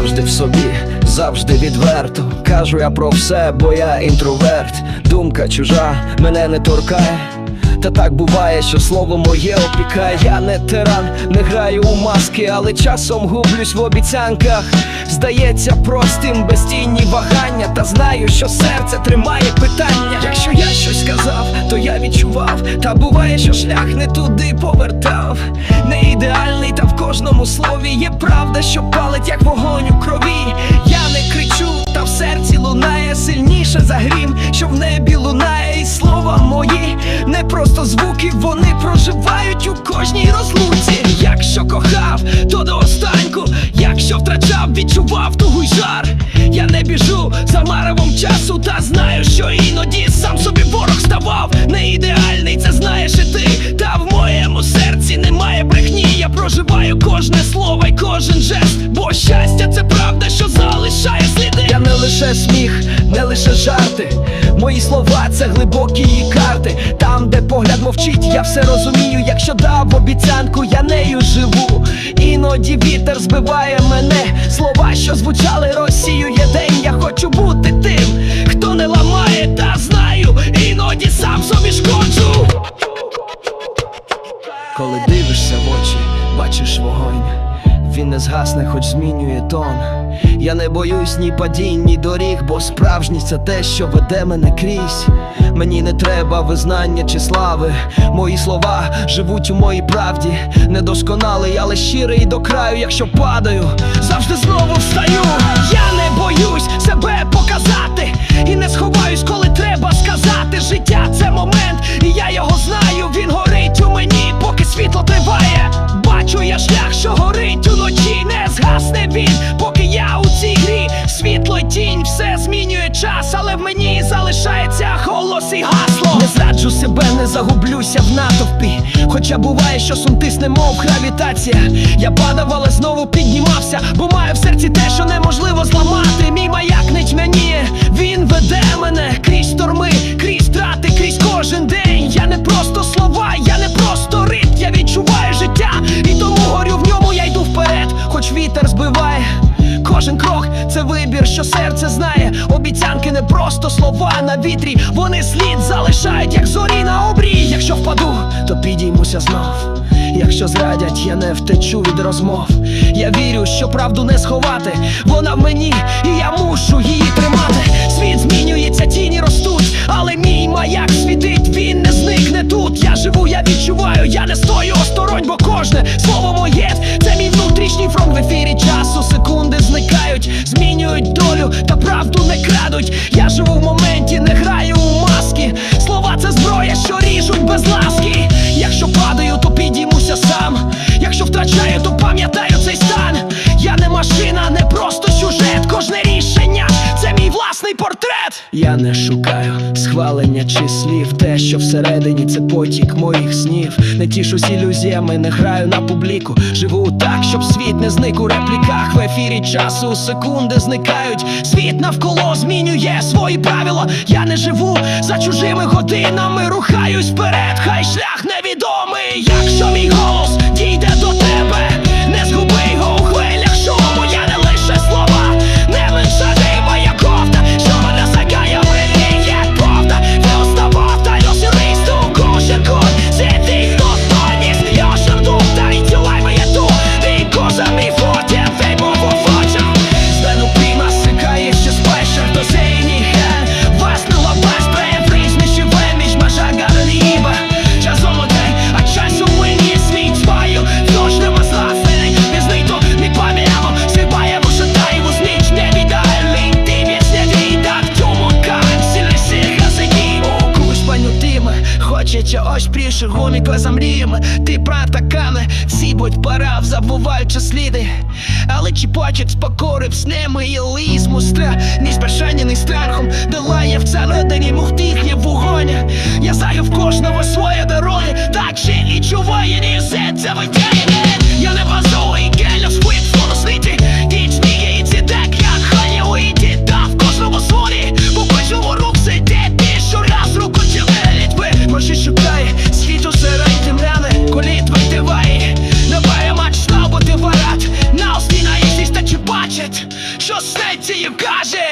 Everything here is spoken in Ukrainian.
завжди в собі, завжди відверто. Кажу я про все, бо я інтроверт. Думка чужа мене не торкає. Та так буває, що слово моє опікає. Я не тиран, не граю у маски, але часом гублюсь в обіцянках. Здається, простим безцінні вагання. Та знаю, що серце тримає питання. Я. Та буває, що шлях не туди повертав. Не ідеальний, та в кожному слові є правда, що палить, як вогонь у крові. Я не кричу, та в серці лунає сильніше за грім, що в небі лунає, і слова мої не просто звуки, вони проживають у кожній розлуці. Якщо кохав, то до останку, якщо втрачав, відчував тугу й жар. Я не біжу за маревом часу, та знаю, що іноді сам собі кожен жест. Бо щастя це правда, що залишає сліди. Я не лише сміх, не лише жарти. Мої слова це глибокі її карти. Там, де погляд мовчить, я все розумію. Якщо дав обіцянку, я нею живу. Іноді вітер збиває мене. Слова, що звучали розсіює день. Я хочу бути тим, хто не ламає, та знаю, іноді сам собі шкоджу. Коли дивишся в очі, бачиш вогонь. Він не згасне, хоч змінює тон. Я не боюсь ні падінь, ні доріг, бо справжність це те, що веде мене крізь. Мені не треба визнання чи слави. Мої слова живуть у моїй правді. Недосконалий, але щирий до краю, якщо падаю, завжди знову встаю. Я не боюсь себе показати, і не сховаюсь, коли треба сказати. Життя це момент, і я його знаю. Час, але в мені залишається голос і гасло. Не зраджу себе, не загублюся в натовпі. Хоча буває, що сум тисне, мов гравітація. Я падав, але знову піднімався, бо маю в серці те, що неможливо зламати. Мій маяк не тьмяніє, він веде мене крізь шторми, крізь втрати, крізь кожен день. Я не просто слова, я не просто рит, я відчуваю життя, і тому горю в ньому, я йду вперед, хоч вітер збиває. Кожен крок це вибір, що серце знає. Просто слова на вітрі. Вони слід залишають, як зорі на обрії. Якщо впаду, то підіймуся знов. Якщо зрадять, я не втечу від розмов. Я вірю, що правду не сховати. Вона в мені, і я мушу її тримати. Світ змінюється, тіні ростуть, але мій маяк світить, він не зникне тут. Я живу, я відчуваю, я не стою осторонь, бо кожне слово моє це мій внутрішній фронт в ефірі часу. Секунди зникають, змінюють долю та правду не Я не шукаю схвалення чи слів. Те, що всередині, це потік моїх снів. Не тішусь ілюзіями, не граю на публіку. Живу так, щоб світ не зник у репліках. В ефірі часу секунди зникають. Світ навколо змінює свої правила. Я не живу за чужими годинами. Рухаюсь вперед, хай шлях за мріями. Ти протакане, сібуть пора, забуваючи сліди. Але чи чіпочок спокорив з ними і лізму страх, ні спешання, ні страхом, долає в цародині мухтихня вугоня. Я загив кожного своє дороги, так ще і чуває, ні серця витягне. Снеться каже